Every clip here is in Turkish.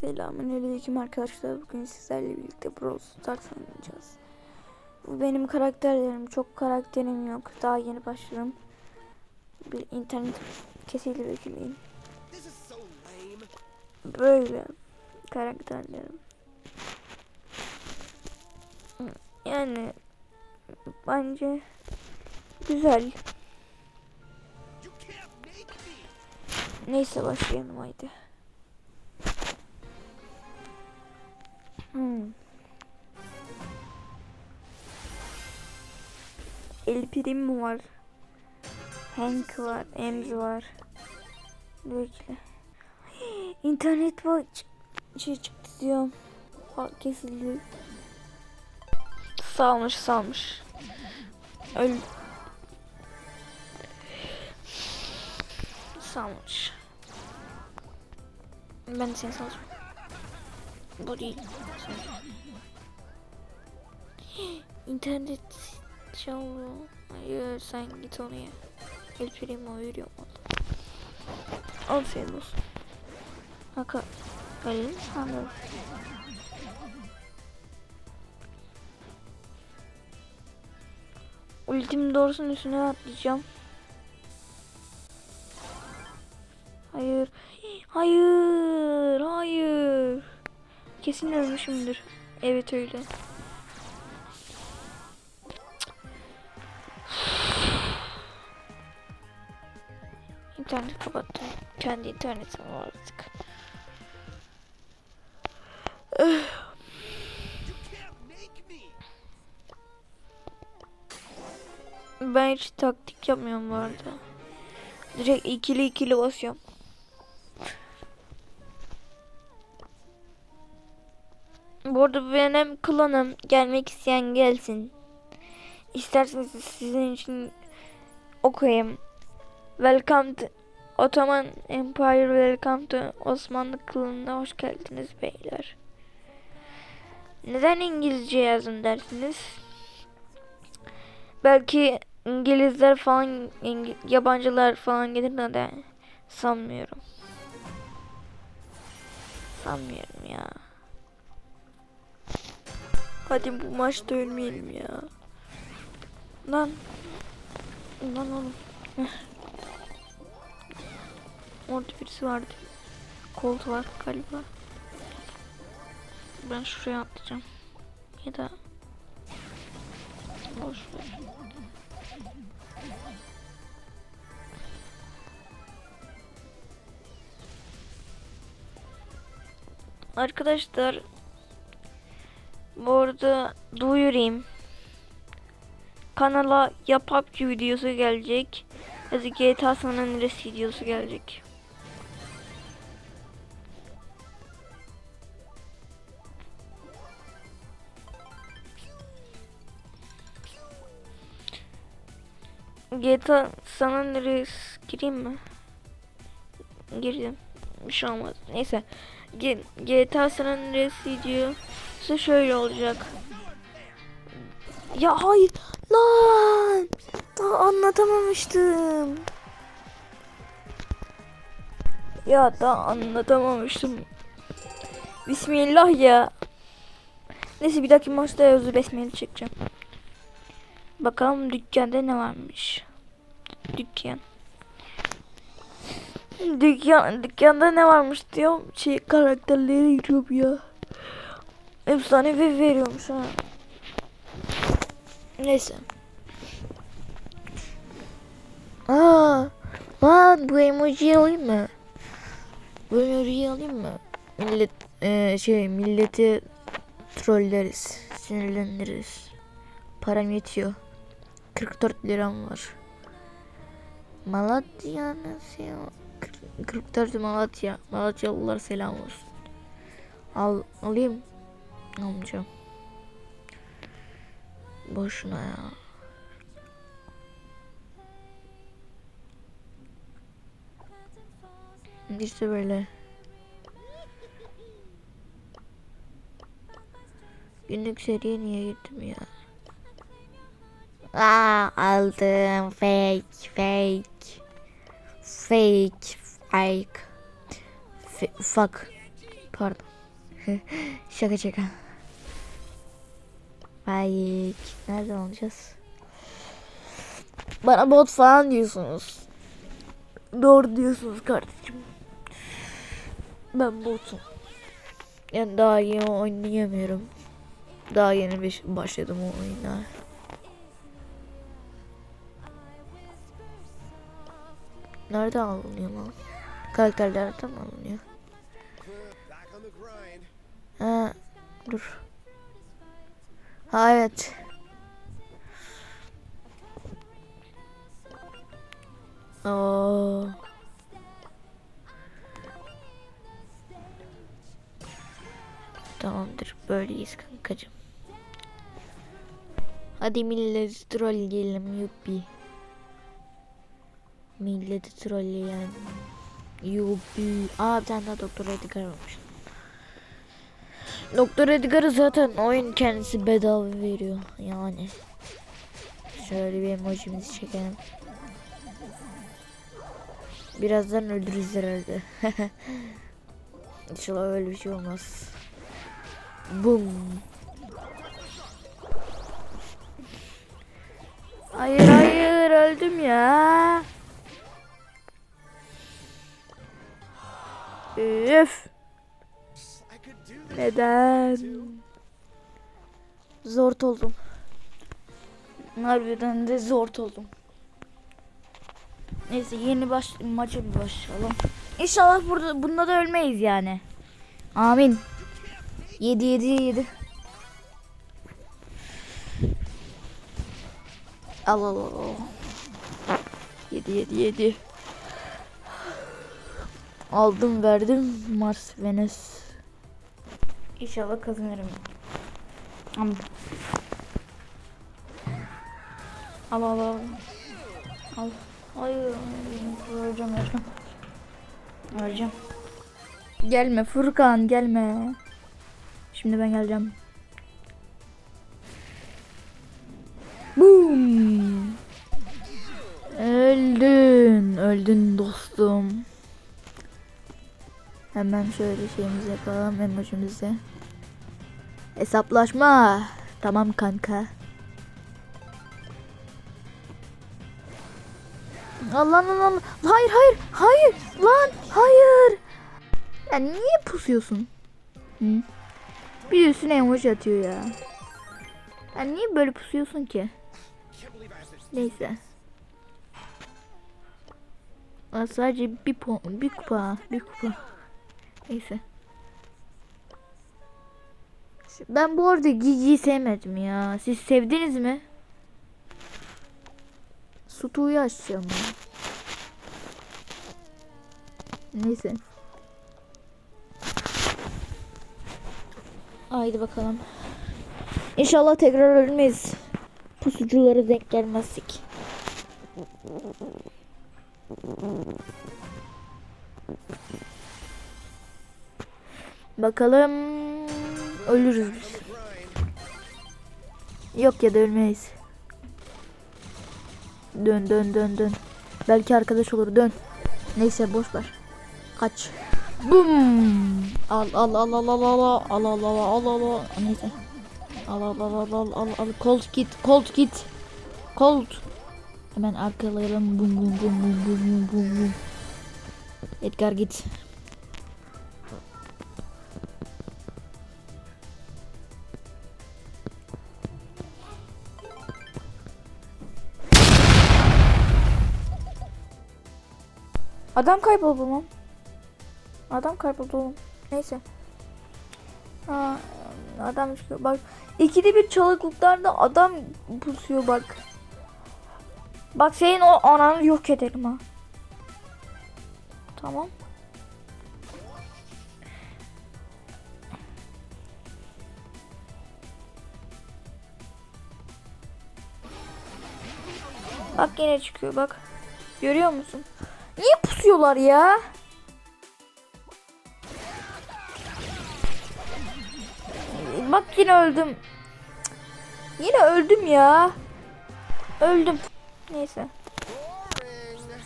Selamünaleyküm arkadaşlar. Bugün sizlerle birlikte Brawl Stars oynayacağız. Bu benim karakterlerim. Çok karakterim yok. Daha yeni başladım. Bir internet kesildi bekleyin. Böyle karakterlerim. Yani bence güzel. Neyse başlayalım haydi. Hmm. El Primo var. Hank var. Ems var. Bekle. İnternet var. Şey çıktı diyorum. Ha, kesildi. Salmış salmış. Öl. Salmış. Ben de seni salacağım. Bu değil. İnternet çalıyor. Hayır sen git ye. El Primo veriyorum valla. Al senin olsun. Haka. Öyle mi sandın? Ultim doğrusunun üstüne atlayacağım. Hayır. Hayır. Kesin ölmüşümdür. Evet öyle. İnternet kapattım. Kendi internetim var artık. Ben hiç taktik yapmıyorum bu arada. Direkt ikili ikili basıyorum. Bu arada benim klanım gelmek isteyen gelsin. İsterseniz sizin için okuyayım. Welcome to Ottoman Empire, welcome to Osmanlı klanına hoş geldiniz beyler. Neden İngilizce yazın dersiniz? Belki İngilizler falan, yabancılar falan gelir de sanmıyorum. Sanmıyorum ya. Hadi bu maçta ölmeyelim ya. Lan. Lan oğlum. Heh. Orada birisi vardı. Colt var galiba. Ben şuraya atlayacağım. Ya da boş ver. Arkadaşlar bu arada duyurayım. Kanala ya PUBG videosu gelecek ya da GTA San Andreas videosu gelecek. GTA San Andreas gireyim mi? Girdim. Bir şey olmaz. Neyse. G- GTA San Andreas videosu şöyle olacak. Ya hayır. Lan. Daha anlatamamıştım. Ya daha anlatamamıştım. Bismillah ya. Neyse bir dahaki maçta özür besmele çekeceğim. Bakalım dükkanda ne varmış. Dükkan. Dükkan, dükkanda ne varmış diyor. Şey karakterleri giriyorum ya. Efsanevi veriyormuş ha. Neyse. Aa, lan bu emojiyi alayım mı? Bu emojiyi alayım mı? Millet eee, şey milleti trolleriz, sinirlendiririz. Param yetiyor. 44 liram var. Malatya'nın şey 44 Malatya. Malatyalılar selam olsun. Al alayım. Almayacağım. Boşuna ya. İşte böyle. Günlük seriye niye gittim ya? Aa aldım fake fake fake fake F fuck Pardon. Şaka şaka. Ay nereden alacağız? Bana bot falan diyorsunuz. Doğru diyorsunuz kardeşim. Ben botum. Yani daha iyi oynayamıyorum. Daha yeni başladım o oyuna. Nereden alınıyor lan? Karakterlerden alınıyor? Ha, dur. Ha evet. Oo. Tamamdır. Böyleyiz kankacım. Hadi milleti trolleyelim yuppi. Milleti trolleyelim. Yuppi. Aa bir tane daha Doktor Edgar olmuş. Doktor Edgar'ı zaten oyun kendisi bedava veriyor yani. Şöyle bir emojimizi çekelim. Birazdan öldürürüz herhalde. İnşallah öyle bir şey olmaz. Bum. Hayır hayır öldüm ya. Üf. Neden? Zort oldum. Harbiden de zort oldum. Neyse yeni baş maça bir başlayalım. İnşallah burada bunda da ölmeyiz yani. Amin. 7 7 7. Al al al. al. 7 7 7. Aldım verdim Mars Venüs. İnşallah kazanırım. Am. Al al al. Al. Hayır. Öleceğim öleceğim. Öleceğim. Gelme Furkan gelme. Şimdi ben geleceğim. Boom. Öldün. Öldün dostum. Hemen şöyle şeyimizi yapalım emojimizi. Hesaplaşma. Tamam kanka. Allah Allah Allah. Hayır hayır hayır lan hayır. Ya niye pusuyorsun? Hı? Bir üstüne emoji atıyor ya. Ya niye böyle pusuyorsun ki? Neyse. Aa, sadece bir bir kupa, bir kupa. Neyse. Ben bu arada Gigi'yi sevmedim ya. Siz sevdiniz mi? Sutu'yu açacağım ya. Neyse. Haydi bakalım. İnşallah tekrar ölmeyiz. Pusuculara denk gelmezsek. Bakalım ölürüz biz. Yok ya da ölmeyiz. Dön dön dön dön. Belki arkadaş olur dön. Neyse boş ver. Kaç. Bum. Al al al al al al al al al al al al neyse. Al al al al al al al colt git colt git. Colt. Hemen arkalayalım. Bum bum bum bum bum bum bum. Edgar git. Adam kayboldu lan. Adam kayboldu oğlum. Neyse. Ha, adam çıkıyor. Bak ikide bir çalıklıklarda adam pusuyor bak. Bak senin o ananı yok ederim ha. Tamam. Bak yine çıkıyor bak. Görüyor musun? Niye pusuyorlar ya? Bak yine öldüm. Yine öldüm ya. Öldüm. Neyse. Boring.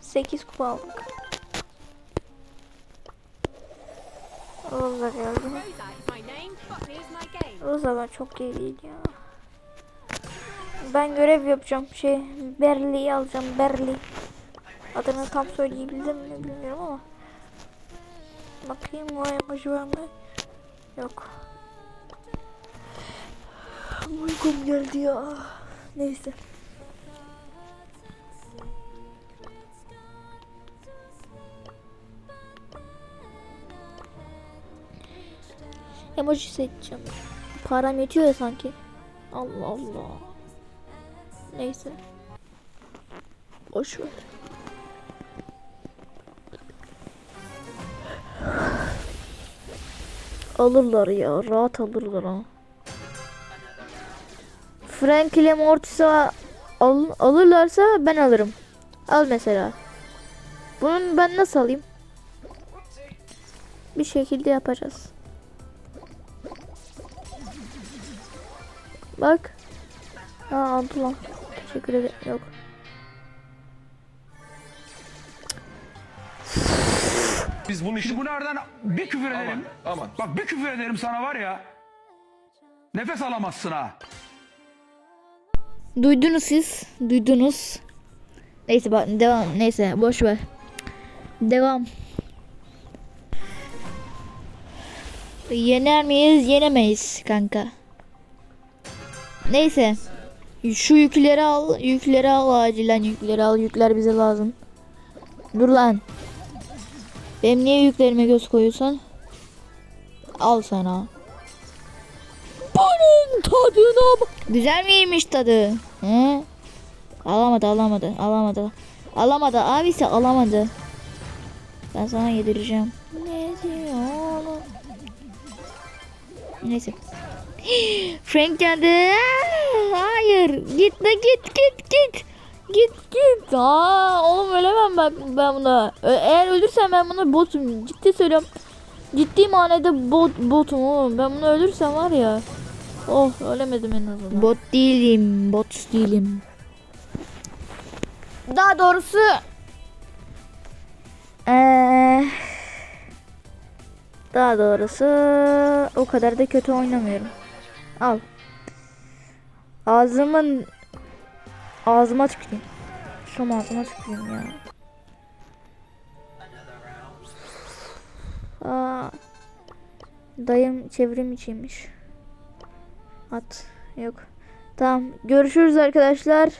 8 kupa aldık. Rosa geldi. Rosa ben çok iyi ya. Ben görev yapacağım. Şey Berli'yi alacağım. Berli. Adını tam söyleyebildim mi bilmiyorum ama. Bakayım o emoji var mı? Yok. Uykum geldi ya. Neyse. Emoji seçeceğim. Param yetiyor ya sanki. Allah Allah. Neyse. Boş ver. Alırlar ya. Rahat alırlar ha. Frank ile Mortis'a al, alırlarsa ben alırım. Al mesela. Bunun ben nasıl alayım? Bir şekilde yapacağız. Bak. Ha aldı lan. Teşekkür ederim. Yok. Biz bunu Şimdi bunlardan bir küfür ederim. aman. Bak bir küfür ederim sana var ya. Nefes alamazsın ha. Duydunuz siz. Duydunuz. Neyse bak devam. Neyse boş ver. Devam. Yener miyiz? Yenemeyiz kanka. Neyse. Şu yükleri al. Yükleri al acilen yükleri al. Yükler bize lazım. Dur lan. Benim niye yüklerime göz koyuyorsun? Al sana. Bunun tadına. Güzel miymiş tadı? He? Alamadı alamadı alamadı. Alamadı abisi alamadı. Ben sana yedireceğim. Ne diyor oğlum? Neyse. Frank geldi. Hayır. Git git git. Git Aa, oğlum ölemem ben, ben buna. Eğer ölürsem ben buna botum. Ciddi söylüyorum. Ciddi manada bot, botum oğlum. Ben bunu ölürsem var ya. Oh ölemedim en azından. Bot değilim. Bot değilim. Daha doğrusu eee, daha doğrusu o kadar da kötü oynamıyorum. Al. Ağzımın ağzıma tüküreyim. Şu ağzıma tüküreyim ya. Aa, dayım çevrim içiymiş. At. Yok. Tamam. Görüşürüz arkadaşlar.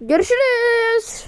Görüşürüz.